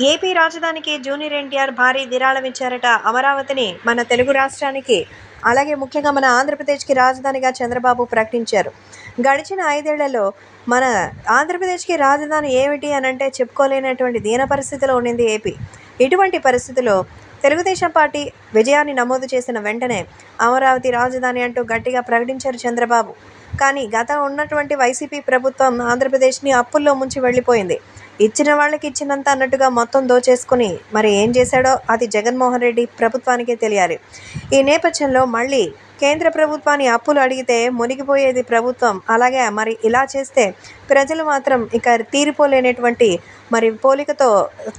AP రాజధానికి junior NTR భారీ విరాళమిచ్చారట అమరావతిని మన తెలుగు రాష్ట్రానికి. అలాగే ముఖ్యంగా మన ఆంధ్రప్రదేశ్కి రాజధానిగా చంద్రబాబు ప్రకటించారు. గడిచిన ఐదేళ్ళలో మన ఆంధ్రప్రదేశ్కి రాజధాని ఏమిటి అని అంటే చెప్పుకోలేనటువంటి దీన పరిస్థితిలో ఉండింది ఏపీ. ఇటువంటి పరిస్థితిలో తెలుగుదేశం పార్టీ విజయాన్ని నమోదు చేసిన వెంటనే అమరావతి రాజధాని అంటూ గట్టిగా ప్రకటించారు చంద్రబాబు. కానీ గత ఉన్నటువంటి వైసీపీ ప్రభుత్వం ఆంధ్రప్రదేశ్ని అప్పుల్లో ముంచి వెళ్ళిపోయింది. ఇచ్చిన వాళ్ళకి ఇచ్చినంత అన్నట్టుగా మొత్తం దోచేసుకుని మరి ఏం చేశాడో అది జగన్మోహన్ రెడ్డి ప్రభుత్వానికే తెలియాలి. ఈ నేపథ్యంలో మళ్ళీ కేంద్ర ప్రభుత్వాన్ని అప్పులు అడిగితే మునిగిపోయేది ప్రభుత్వం. అలాగే మరి ఇలా చేస్తే ప్రజలు మాత్రం ఇక తీరిపోలేనటువంటి మరి పోలికతో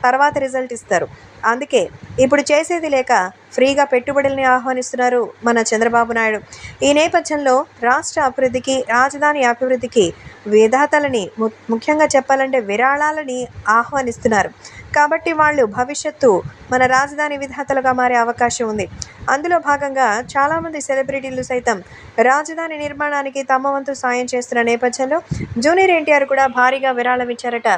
తర్వాత రిజల్ట్ ఇస్తారు. అందుకే ఇప్పుడు చేసేది లేక ఫ్రీగా పెట్టుబడుల్ని ఆహ్వానిస్తున్నారు మన చంద్రబాబు నాయుడు. ఈ నేపథ్యంలో రాష్ట్ర అభివృద్ధికి రాజధాని అభివృద్ధికి విధాతలని ము- ముఖ్యంగా చెప్పాలంటే విరాళాలని ఆహ్వానిస్తున్నారు. కాబట్టి వాళ్ళు భవిష్యత్తు మన రాజధాని విధాతలుగా మారే అవకాశం ఉంది. అందులో భాగంగా చాలామంది సెలబ్రిటీలు సైతం రాజధాని నిర్మాణానికి తమ వంతు సాయం చేస్తున్న నేపథ్యంలో జూనియర్ ఎన్టీఆర్ కూడా భారీగా విరాళం ఇచ్చారట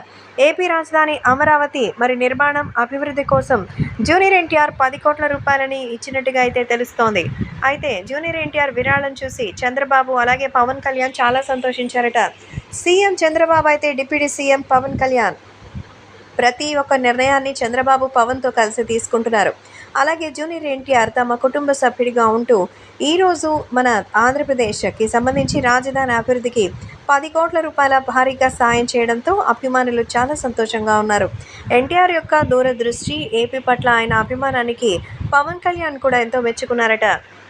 ఏపీ రాజధాని అమరావతి మరి నిర్మాణం అభివృద్ధి కోసం జూనియర్ ఎన్టీఆర్ పది కోట్ల రూపాయలని ఇచ్చినట్టుగా అయితే తెలుస్తోంది. అయితే జూనియర్ ఎన్టీఆర్ విరాళం చూసి చంద్రబాబు అలాగే పవన్ కళ్యాణ్ చాలా సంతోషించారట. సీఎం చంద్రబాబు అయితే డిప్యూటీ సీఎం పవన్ కళ్యాణ్. ప్రతి ఒక్క నిర్ణయాన్ని చంద్రబాబు పవన్తో కలిసి తీసుకుంటున్నారు. అలాగే జూనియర్ ఎన్టీఆర్ తమ కుటుంబ సభ్యుడిగా ఉంటూ ఈరోజు మన ఆంధ్రప్రదేశ్కి సంబంధించి రాజధాని అభివృద్ధికి పది కోట్ల రూపాయల భారీగా సాయం చేయడంతో అభిమానులు చాలా సంతోషంగా ఉన్నారు. ఎన్టీఆర్ యొక్క దూరదృష్టి ఏపీ పట్ల ఆయన అభిమానానికి పవన్ కళ్యాణ్ కూడా ఎంతో మెచ్చుకున్నారట.